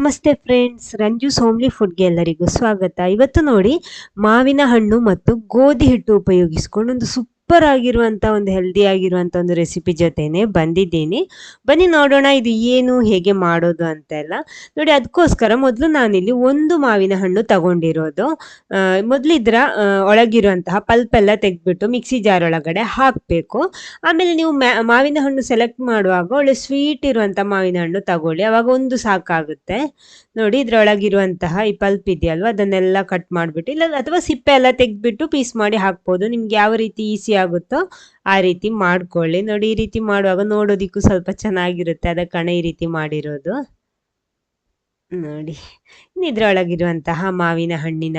ನಮಸ್ತೆ ಫ್ರೆಂಡ್ಸ್ ರಂಜು ಸೋಮ್ಲಿ ಫುಡ್ಗೆ ಎಲ್ಲರಿಗೂ ಸ್ವಾಗತ. ಇವತ್ತು ನೋಡಿ ಮಾವಿನ ಹಣ್ಣು ಮತ್ತು ಗೋಧಿ ಹಿಟ್ಟು ಉಪಯೋಗಿಸ್ಕೊಂಡು ಒಂದು ಸೂಪರ್ ಆಗಿರುವಂಥ ಒಂದು ಹೆಲ್ದಿ ಆಗಿರುವಂಥ ಒಂದು ರೆಸಿಪಿ ಜೊತೆನೆ ಬಂದಿದ್ದೀನಿ. ಬನ್ನಿ ನೋಡೋಣ ಇದು ಏನು, ಹೇಗೆ ಮಾಡೋದು ಅಂತೆಲ್ಲ ನೋಡಿ ಅದಕ್ಕೋಸ್ಕರ ಮೊದಲು ನಾನಿಲ್ಲಿ ಒಂದು ಮಾವಿನ ಹಣ್ಣು ತಗೊಂಡಿರೋದು. ಮೊದಲು ಇದರ ಒಳಗಿರುವಂತಹ ಪಲ್ಪ್ ಎಲ್ಲ ತೆಗೆದ್ಬಿಟ್ಟು ಮಿಕ್ಸಿ ಜಾರ್ ಒಳಗಡೆ ಹಾಕಬೇಕು. ಆಮೇಲೆ ನೀವು ಮಾವಿನ ಹಣ್ಣು ಸೆಲೆಕ್ಟ್ ಮಾಡುವಾಗ ಒಳ್ಳೆ ಸ್ವೀಟ್ ಇರುವಂಥ ಮಾವಿನ ಹಣ್ಣು ತಗೊಳ್ಳಿ. ಅವಾಗ ಒಂದು ಸಾಕಾಗುತ್ತೆ. ನೋಡಿ, ಇದ್ರೊಳಗಿರುವಂತಹ ಈ ಪಲ್ಪ್ ಇದೆಯಲ್ವ, ಅದನ್ನೆಲ್ಲ ಕಟ್ ಮಾಡಿಬಿಟ್ಟು, ಇಲ್ಲ, ಅಥವಾ ಸಿಪ್ಪೆ ಎಲ್ಲ ತೆಗೆದ್ಬಿಟ್ಟು ಪೀಸ್ ಮಾಡಿ ಹಾಕ್ಬೋದು. ನಿಮ್ಗೆ ಯಾವ ರೀತಿ ಈಸಿ ಆಗುತ್ತೋ ಆ ರೀತಿ ಮಾಡ್ಕೊಳ್ಳಿ. ನೋಡಿ, ಈ ರೀತಿ ಮಾಡುವಾಗ ನೋಡೋದಿಕ್ಕೂ ಸ್ವಲ್ಪ ಚೆನ್ನಾಗಿರುತ್ತೆ. ಅದಕ್ಕೆ ಈ ರೀತಿ ಮಾಡಿರೋದು. ನೋಡಿ ಇದ್ರೊಳಗಿರುವಂತಹ ಮಾವಿನ ಹಣ್ಣಿನ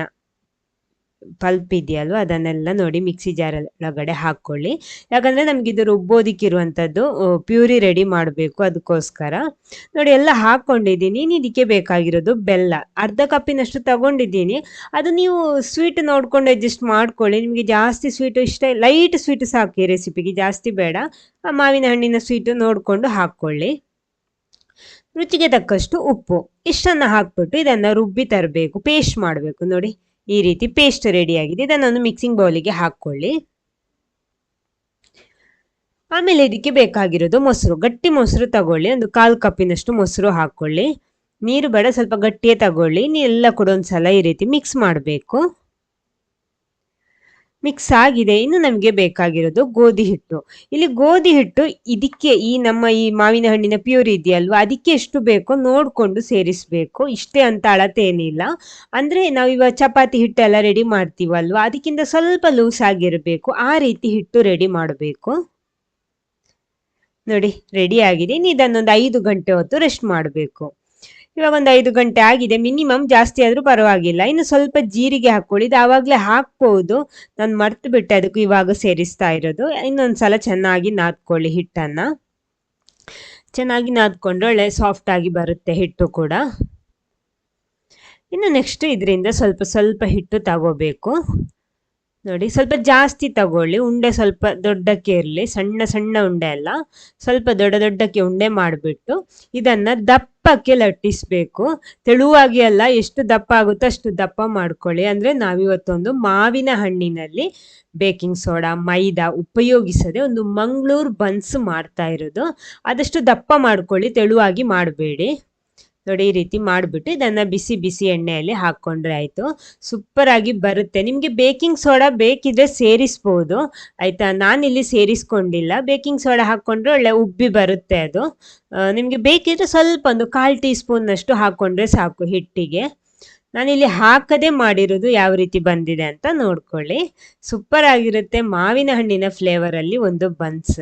ಪಲ್ಪ್ ಇದೆಯಲ್ವ ಅದನ್ನೆಲ್ಲ ನೋಡಿ ಮಿಕ್ಸಿ ಜಾರ್ ಒಳಗಡೆ ಹಾಕ್ಕೊಳ್ಳಿ. ಯಾಕಂದರೆ ನಮ್ಗೆ ಇದು ರುಬ್ಬೋದಿಕ್ಕಿರುವಂಥದ್ದು ಪ್ಯೂರಿ ರೆಡಿ ಮಾಡಬೇಕು ಅದಕ್ಕೋಸ್ಕರ. ನೋಡಿ, ಎಲ್ಲ ಹಾಕ್ಕೊಂಡಿದ್ದೀನಿ. ಇದಕ್ಕೆ ಬೇಕಾಗಿರೋದು ಬೆಲ್ಲ. ಅರ್ಧ ಕಪ್ಪಿನಷ್ಟು ತಗೊಂಡಿದ್ದೀನಿ. ಅದು ನೀವು ಸ್ವೀಟ್ ನೋಡ್ಕೊಂಡು ಅಡ್ಜಸ್ಟ್ ಮಾಡ್ಕೊಳ್ಳಿ. ನಿಮಗೆ ಜಾಸ್ತಿ ಸ್ವೀಟು ಇಷ್ಟ ಲೈಟ್ ಸ್ವೀಟ್ ಸಾಕು ರೆಸಿಪಿಗೆ, ಜಾಸ್ತಿ ಬೇಡ. ಆ ಮಾವಿನ ಹಣ್ಣಿನ ಸ್ವೀಟು ನೋಡಿಕೊಂಡು ಹಾಕ್ಕೊಳ್ಳಿ. ರುಚಿಗೆ ತಕ್ಕಷ್ಟು ಉಪ್ಪು. ಇಷ್ಟನ್ನು ಹಾಕ್ಬಿಟ್ಟು ಇದನ್ನು ರುಬ್ಬಿ ತರಬೇಕು, ಪೇಸ್ಟ್ ಮಾಡಬೇಕು. ನೋಡಿ ಈ ರೀತಿ ಪೇಸ್ಟ್ ರೆಡಿ ಆಗಿದೆ. ಇದನ್ನೊಂದು ಮಿಕ್ಸಿಂಗ್ ಬೌಲಿಗೆ ಹಾಕ್ಕೊಳ್ಳಿ. ಆಮೇಲೆ ಇದಕ್ಕೆ ಬೇಕಾಗಿರೋದು ಮೊಸರು. ಗಟ್ಟಿ ಮೊಸರು ತಗೊಳ್ಳಿ. ಒಂದು ಕಾಲು ಕಪ್ಪಿನಷ್ಟು ಮೊಸರು ಹಾಕ್ಕೊಳ್ಳಿ. ನೀರು ಬೇಡ, ಸ್ವಲ್ಪ ಗಟ್ಟಿಯೇ ತಗೊಳ್ಳಿ. ಎಲ್ಲ ಕೂಡ ಒಂದ್ಸಲ ಈ ರೀತಿ ಮಿಕ್ಸ್ ಮಾಡಬೇಕು. ಮಿಕ್ಸ್ ಆಗಿದೆ. ಇನ್ನು ನಮಗೆ ಬೇಕಾಗಿರೋದು ಗೋಧಿ ಹಿಟ್ಟು. ಇಲ್ಲಿ ಗೋಧಿ ಹಿಟ್ಟು ಇದಕ್ಕೆ ಈ ನಮ್ಮ ಈ ಮಾವಿನ ಹಣ್ಣಿನ ಪ್ಯೂರ್ ಇದೆಯಲ್ವ? ಅದಕ್ಕೆ ಎಷ್ಟು ಬೇಕೋ ನೋಡಿಕೊಂಡು ಸೇರಿಸಬೇಕು. ಇಷ್ಟೇ ಅಂತ ಅಳತೆ ಏನಿಲ್ಲ. ಅಂದರೆ ನಾವು ಇವಾಗ ಚಪಾತಿ ಹಿಟ್ಟೆಲ್ಲ ರೆಡಿ ಮಾಡ್ತೀವಲ್ವ? ಅದಕ್ಕಿಂತ ಸ್ವಲ್ಪ ಲೂಸ್ ಆಗಿರಬೇಕು. ಆ ರೀತಿ ಹಿಟ್ಟು ರೆಡಿ ಮಾಡಬೇಕು. ನೋಡಿ ರೆಡಿ ಆಗಿದೆ. ಇನ್ನು ಇದನ್ನೊಂದು ಐದು ಗಂಟೆ ಹೊತ್ತು ರೆಸ್ಟ್ ಮಾಡಬೇಕು. ಇವಾಗ ಒಂದು ಐದು ಗಂಟೆ ಆಗಿದೆ ಮಿನಿಮಮ್ ಜಾಸ್ತಿ ಆದರೂ ಪರವಾಗಿಲ್ಲ. ಇನ್ನು ಸ್ವಲ್ಪ ಜೀರಿಗೆ ಹಾಕ್ಕೊಳ್ಳಿ, ಇದು ಆವಾಗಲೇ ಹಾಕ್ಬೋದು. ನಾನು ಮರ್ತು ಬಿಟ್ಟೆ ಅದಕ್ಕೂ ಇವಾಗ ಸೇರಿಸ್ತಾ ಇರೋದು. ಇನ್ನೊಂದು ಸಲ ಚೆನ್ನಾಗಿ ನಾದ್ಕೊಳ್ಳಿ ಹಿಟ್ಟನ್ನು. ಚೆನ್ನಾಗಿ ನಾದ್ಕೊಂಡು ಒಳ್ಳೆ ಸಾಫ್ಟ್ ಆಗಿ ಬರುತ್ತೆ ಹಿಟ್ಟು ಕೂಡ. ಇನ್ನು ನೆಕ್ಸ್ಟ್ ಇದರಿಂದ ಸ್ವಲ್ಪ ಸ್ವಲ್ಪ ಹಿಟ್ಟು ತಗೋಬೇಕು. ನೋಡಿ, ಸ್ವಲ್ಪ ಜಾಸ್ತಿ ತಗೊಳ್ಳಿ. ಉಂಡೆ ಸ್ವಲ್ಪ ದೊಡ್ಡಕ್ಕೆ ಇರಲಿ. ಸಣ್ಣ ಸಣ್ಣ ಉಂಡೆ ಅಲ್ಲ. ಸ್ವಲ್ಪ ದೊಡ್ಡ ದೊಡ್ಡಕ್ಕೆ ಉಂಡೆ ಮಾಡಿಬಿಟ್ಟು ಇದನ್ನು ದಪ್ಪಕ್ಕೆ ಲಟ್ಟಿಸಬೇಕು. ತೆಳುವಾಗಿ ಅಲ್ಲ, ಎಷ್ಟು ದಪ್ಪ ಆಗುತ್ತೋ ಅಷ್ಟು ದಪ್ಪ ಮಾಡ್ಕೊಳ್ಳಿ. ಅಂದರೆ ನಾವಿವತ್ತೊಂದು ಮಾವಿನ ಹಣ್ಣಿನಲ್ಲಿ ಬೇಕಿಂಗ್ ಸೋಡಾ, ಮೈದಾ ಉಪಯೋಗಿಸದೆ ಒಂದು ಮಂಗಳೂರು ಬನ್ಸ್ ಮಾಡ್ತಾ ಇರೋದು. ಆದಷ್ಟು ದಪ್ಪ ಮಾಡ್ಕೊಳ್ಳಿ, ತೆಳುವಾಗಿ ಮಾಡಬೇಡಿ. ನೋಡಿ, ಈ ರೀತಿ ಮಾಡಿಬಿಟ್ಟು ಇದನ್ನು ಬಿಸಿ ಬಿಸಿ ಎಣ್ಣೆಯಲ್ಲಿ ಹಾಕ್ಕೊಂಡ್ರೆ ಆಯಿತು. ಸೂಪರಾಗಿ ಬರುತ್ತೆ. ನಿಮಗೆ ಬೇಕಿಂಗ್ ಸೋಡಾ ಬೇಕಿದ್ರೆ ಸೇರಿಸ್ಬೋದು. ಆಯಿತಾ? ನಾನಿಲ್ಲಿ ಸೇರಿಸ್ಕೊಂಡಿಲ್ಲ. ಬೇಕಿಂಗ್ ಸೋಡಾ ಹಾಕ್ಕೊಂಡ್ರೆ ಒಳ್ಳೆ ಉಬ್ಬಿ ಬರುತ್ತೆ ಅದು. ನಿಮಗೆ ಬೇಕಿದ್ರೆ ಸ್ವಲ್ಪ ಒಂದು ಕಾಲು ಟೀ ಸ್ಪೂನ್ನಷ್ಟು ಹಾಕ್ಕೊಂಡ್ರೆ ಸಾಕು ಹಿಟ್ಟಿಗೆ. ನಾನಿಲ್ಲಿ ಹಾಕದೆ ಮಾಡಿರೋದು ಯಾವ ರೀತಿ ಬಂದಿದೆ ಅಂತ ನೋಡ್ಕೊಳ್ಳಿ. ಸೂಪರ್ ಆಗಿರುತ್ತೆ ಮಾವಿನ ಹಣ್ಣಿನ ಫ್ಲೇವರಲ್ಲಿ ಒಂದು ಬನ್ಸ್.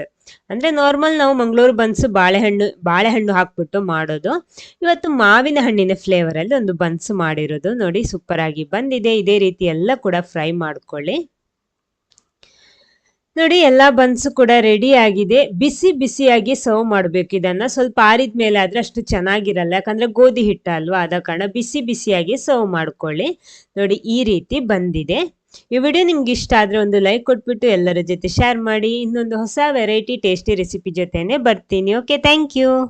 ಅಂದ್ರೆ ನಾರ್ಮಲ್ ನಾವು ಮಂಗಳೂರು ಬನ್ಸ್ ಬಾಳೆಹಣ್ಣು ಬಾಳೆಹಣ್ಣು ಹಾಕ್ಬಿಟ್ಟು ಮಾಡೋದು. ಇವತ್ತು ಮಾವಿನ ಹಣ್ಣಿನ ಫ್ಲೇವರಲ್ಲಿ ಒಂದು ಬನ್ಸ್ ಮಾಡಿರೋದು ನೋಡಿ ಸೂಪರ್ ಆಗಿ ಬಂದಿದೆ. ಇದೇ ರೀತಿ ಎಲ್ಲ ಕೂಡ ಫ್ರೈ ಮಾಡ್ಕೊಳ್ಳಿ. ನೋಡಿ, ಎಲ್ಲ ಬನ್ಸ್ ಕೂಡ ರೆಡಿ ಆಗಿದೆ. ಬಿಸಿ ಬಿಸಿಯಾಗಿ ಸರ್ವ್ ಮಾಡಬೇಕು ಇದನ್ನ. ಸ್ವಲ್ಪ ಆರಿದ ಮೇಲೆ ಆದ್ರೆ ಅಷ್ಟು ಚೆನ್ನಾಗಿರಲ್ಲ. ಯಾಕಂದ್ರೆ ಗೋಧಿ ಹಿಟ್ಟ ಅಲ್ವಾ? ಆದ ಕಾರಣ ಬಿಸಿ ಬಿಸಿಯಾಗಿ ಸರ್ವ್ ಮಾಡ್ಕೊಳ್ಳಿ. ನೋಡಿ, ಈ ರೀತಿ ಬಂದಿದೆ. ಈ ವಿಡಿಯೋ ನಿಮ್ಗೆ ಇಷ್ಟ ಆದ್ರೆ ಒಂದು ಲೈಕ್ ಕೊಟ್ಬಿಟ್ಟು ಎಲ್ಲರ ಜೊತೆ ಶೇರ್ ಮಾಡಿ. ಇನ್ನೊಂದು ಹೊಸ ವೆರೈಟಿ ಟೇಸ್ಟಿ ರೆಸಿಪಿ ಜೊತೆನೆ ಬರ್ತೀನಿ. Okay thank you